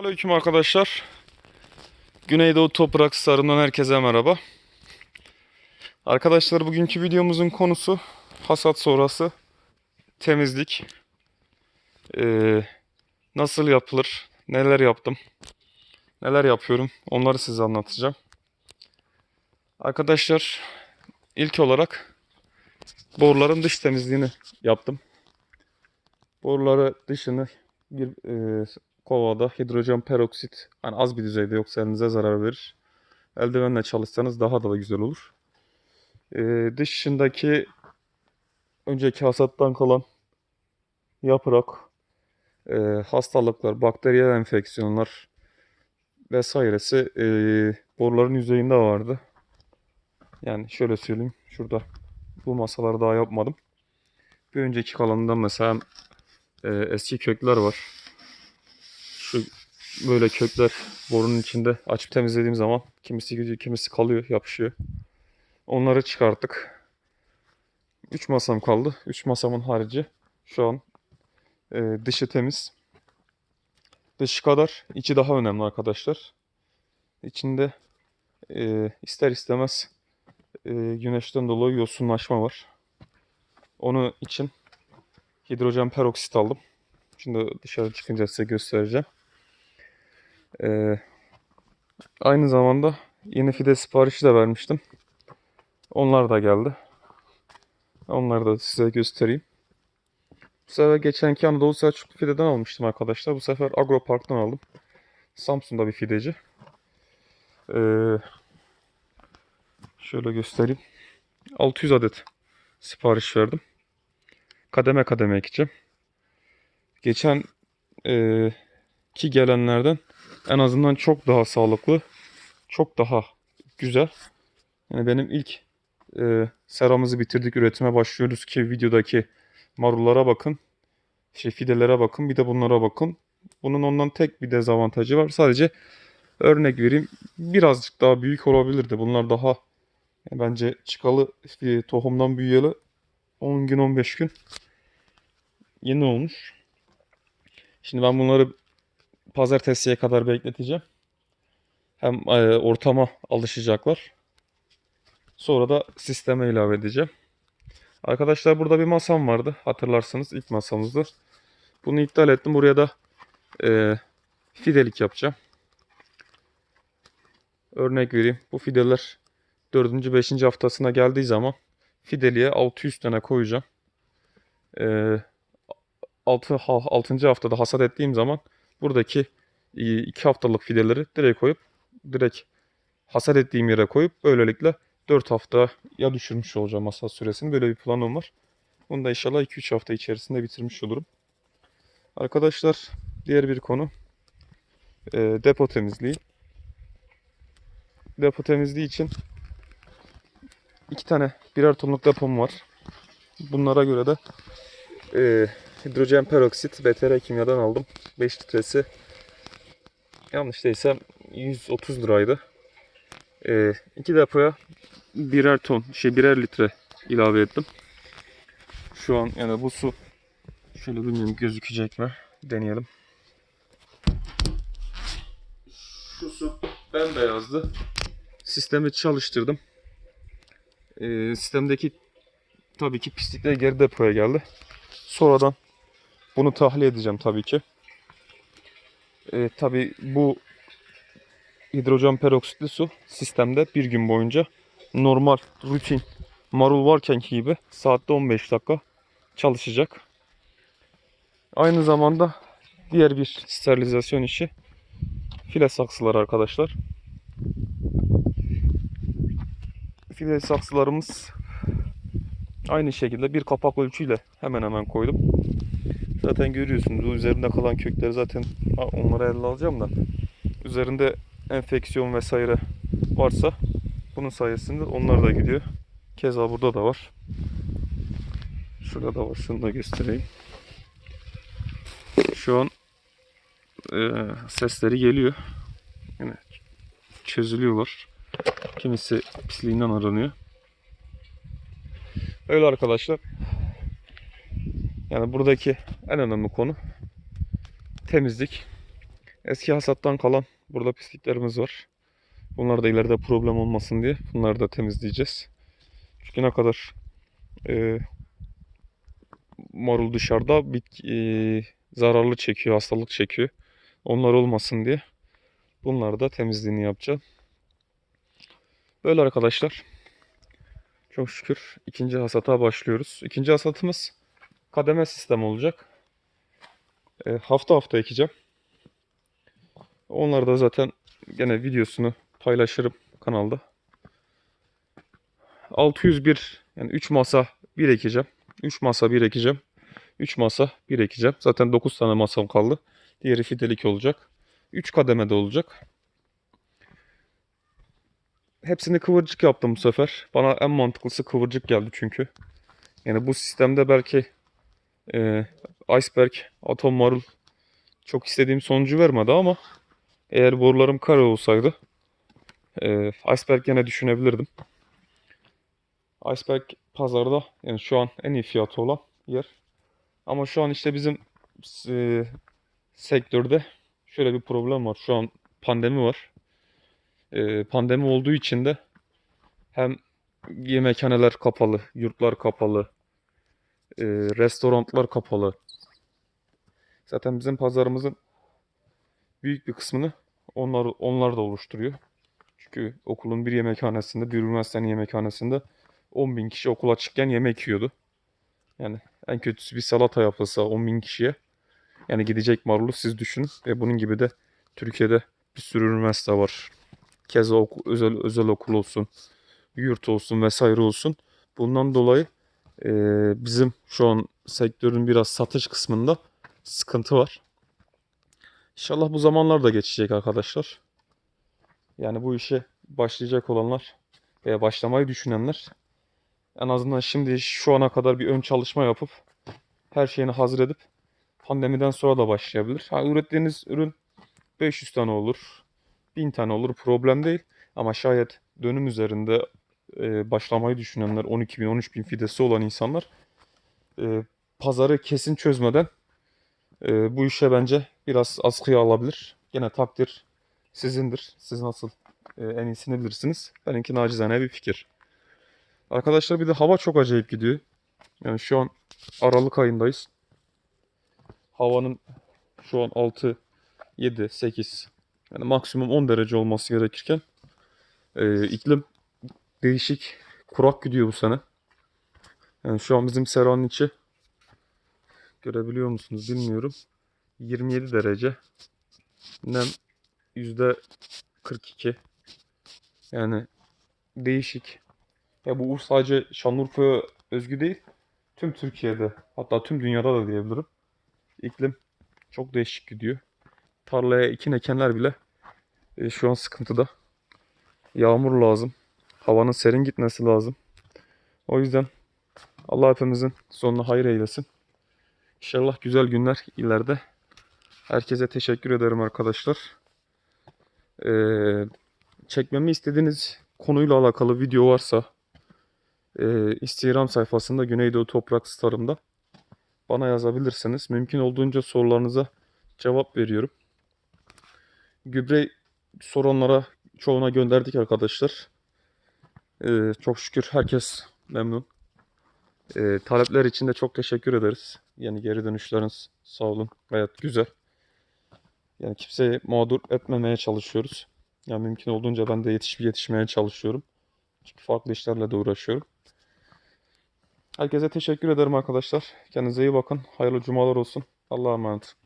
Aleyküm arkadaşlar. Güneydoğu Toprak Sarı'ndan herkese merhaba. Arkadaşlar bugünkü videomuzun konusu hasat sonrası temizlik. Ee, nasıl yapılır? Neler yaptım? Neler yapıyorum? Onları size anlatacağım. Arkadaşlar ilk olarak boruların dış temizliğini yaptım. Boruları dışını bir e, kovada hidrojen peroksit hani az bir düzeyde yoksa elinize zarar verir. Eldivenle çalışsanız daha da güzel olur. Ee, dışındaki önceki hasattan kalan yaprak, e, hastalıklar, bakteriyel enfeksiyonlar vesairesi e, boruların yüzeyinde vardı. Yani şöyle söyleyeyim. Şurada bu masaları daha yapmadım. Bir önceki kalanından mesela e, eski kökler var. Şu böyle kökler borunun içinde açıp temizlediğim zaman kimisi gidiyor, kimisi kalıyor, yapışıyor. Onları çıkarttık. 3 masam kaldı. 3 masamın harici şu an e, dışı temiz. Dışı kadar içi daha önemli arkadaşlar. İçinde e, ister istemez e, güneşten dolayı yosunlaşma var. Onu için hidrojen peroksit aldım. Şimdi dışarı çıkınca size göstereceğim. Ee, aynı zamanda yeni fide siparişi de vermiştim. Onlar da geldi. Onları da size göstereyim. Bu sefer geçenki Anadolu Selçuklu fideden almıştım arkadaşlar. Bu sefer Agropark'tan aldım. Samsun'da bir fideci. Ee, şöyle göstereyim. 600 adet sipariş verdim. Kademe kademe ekeceğim. Geçen e, ki gelenlerden en azından çok daha sağlıklı, çok daha güzel. Yani benim ilk e, seramızı bitirdik, üretime başlıyoruz ki videodaki marullara bakın, şey fidelere bakın, bir de bunlara bakın. Bunun ondan tek bir dezavantajı var. Sadece örnek vereyim, birazcık daha büyük olabilirdi. Bunlar daha yani bence çıkalı e, tohumdan büyüyeli 10 gün 15 gün yeni olmuş. Şimdi ben bunları pazartesiye kadar bekleteceğim. Hem e, ortama alışacaklar. Sonra da sisteme ilave edeceğim. Arkadaşlar burada bir masam vardı. Hatırlarsanız ilk masamızdı. Bunu iptal ettim. Buraya da e, fidelik yapacağım. Örnek vereyim. Bu fideler 4. 5. haftasına geldiği zaman fideliğe 600 tane koyacağım. E, 6, 6. haftada hasat ettiğim zaman buradaki 2 haftalık fideleri direkt koyup direkt hasat ettiğim yere koyup böylelikle 4 hafta ya düşürmüş olacağım hasat süresini. Böyle bir planım var. Bunu da inşallah 2-3 hafta içerisinde bitirmiş olurum. Arkadaşlar diğer bir konu e, depo temizliği. Depo temizliği için iki tane birer tonluk depom var. Bunlara göre de e, hidrojen peroksit BTR kimyadan aldım. 5 litresi yanlış değilsem 130 liraydı. E, iki depoya birer ton şey birer litre ilave ettim. Şu an yani bu su şöyle bilmiyorum gözükecek mi? Deneyelim. Şu su bembeyazdı. Sistemi çalıştırdım. E, sistemdeki tabii ki pislikler geri depoya geldi. Sonradan bunu tahliye edeceğim tabii ki. E, tabii bu hidrojen peroksitli su sistemde bir gün boyunca normal rutin marul varken gibi saatte 15 dakika çalışacak. Aynı zamanda diğer bir sterilizasyon işi file saksılar arkadaşlar. File saksılarımız aynı şekilde bir kapak ölçüyle hemen hemen koydum. Zaten görüyorsunuz bu üzerinde kalan kökleri zaten onları elle alacağım da üzerinde enfeksiyon vesaire varsa bunun sayesinde onlar da gidiyor. Keza burada da var. Şurada da var. Şunu da göstereyim. Şu an e, sesleri geliyor. Yani çözülüyorlar. Kimisi pisliğinden aranıyor. Öyle arkadaşlar. Yani buradaki en önemli konu temizlik. Eski hasattan kalan burada pisliklerimiz var. Bunlar da ileride problem olmasın diye bunları da temizleyeceğiz. Çünkü ne kadar e, marul dışarıda bitki, e, zararlı çekiyor, hastalık çekiyor. Onlar olmasın diye bunları da temizliğini yapacağım. Böyle arkadaşlar. Çok şükür ikinci hasata başlıyoruz. İkinci hasatımız kademe sistem olacak. E, hafta hafta ekeceğim. Onları da zaten gene videosunu paylaşırım kanalda. 601 yani 3 masa 1 ekeceğim. 3 masa 1 ekeceğim. 3 masa 1 ekeceğim. Zaten 9 tane masam kaldı. Diğeri fidelik olacak. 3 kademede olacak. Hepsini kıvırcık yaptım bu sefer. Bana en mantıklısı kıvırcık geldi çünkü. Yani bu sistemde belki e, iceberg, atom marul çok istediğim sonucu vermedi ama eğer borularım kare olsaydı e, iceberg gene düşünebilirdim. Iceberg pazarda yani şu an en iyi fiyatı olan yer. Ama şu an işte bizim e, sektörde şöyle bir problem var. Şu an pandemi var. E, pandemi olduğu için de hem yemekhaneler kapalı, yurtlar kapalı, e, restoranlar kapalı. Zaten bizim pazarımızın büyük bir kısmını onlar onlar da oluşturuyor. Çünkü okulun bir yemekhanesinde, bir üniversitenin yemekhanesinde 10 bin kişi okul açıkken yemek yiyordu. Yani en kötüsü bir salata yapılsa 10 bin kişiye. Yani gidecek marulu siz düşünün. Ve bunun gibi de Türkiye'de bir sürü üniversite var. Keza oku- özel, özel okul olsun, yurt olsun vesaire olsun. Bundan dolayı e, bizim şu an sektörün biraz satış kısmında sıkıntı var. İnşallah bu zamanlar da geçecek arkadaşlar. Yani bu işe başlayacak olanlar veya başlamayı düşünenler en azından şimdi şu ana kadar bir ön çalışma yapıp her şeyini hazır edip pandemiden sonra da başlayabilir. Ha, ürettiğiniz ürün 500 tane olur, 1000 tane olur problem değil. Ama şayet dönüm üzerinde e, başlamayı düşünenler 12 bin 13 bin fidesi olan insanlar e, pazarı kesin çözmeden e, bu işe bence biraz askıya alabilir. Gene takdir sizindir. Siz nasıl e, en iyisini bilirsiniz. Benimki nacizane bir fikir. Arkadaşlar bir de hava çok acayip gidiyor. Yani şu an Aralık ayındayız. Havanın şu an 6, 7, 8 yani maksimum 10 derece olması gerekirken e, iklim değişik kurak gidiyor bu sene. Yani şu an bizim seranın içi görebiliyor musunuz bilmiyorum. 27 derece. Nem yüzde 42. Yani değişik. Ya bu sadece Şanlıurfa'ya özgü değil. Tüm Türkiye'de hatta tüm dünyada da diyebilirim. İklim çok değişik gidiyor. Tarlaya ekin ekenler bile e, şu an sıkıntıda. Yağmur lazım. Havanın serin gitmesi lazım. O yüzden Allah hepimizin sonuna hayır eylesin. İnşallah güzel günler ileride. Herkese teşekkür ederim arkadaşlar. Ee, çekmemi istediğiniz konuyla alakalı video varsa e, Instagram sayfasında Güneydoğu Toprak Star'ımda bana yazabilirsiniz. Mümkün olduğunca sorularınıza cevap veriyorum. Gübre soranlara çoğuna gönderdik arkadaşlar. Ee, çok şükür herkes memnun. Ee, talepler için de çok teşekkür ederiz. Yani geri dönüşleriniz sağ olun. Gayet güzel. Yani kimseyi mağdur etmemeye çalışıyoruz. Yani mümkün olduğunca ben de yetişip yetişmeye çalışıyorum. Çünkü farklı işlerle de uğraşıyorum. Herkese teşekkür ederim arkadaşlar. Kendinize iyi bakın. Hayırlı cumalar olsun. Allah'a emanet.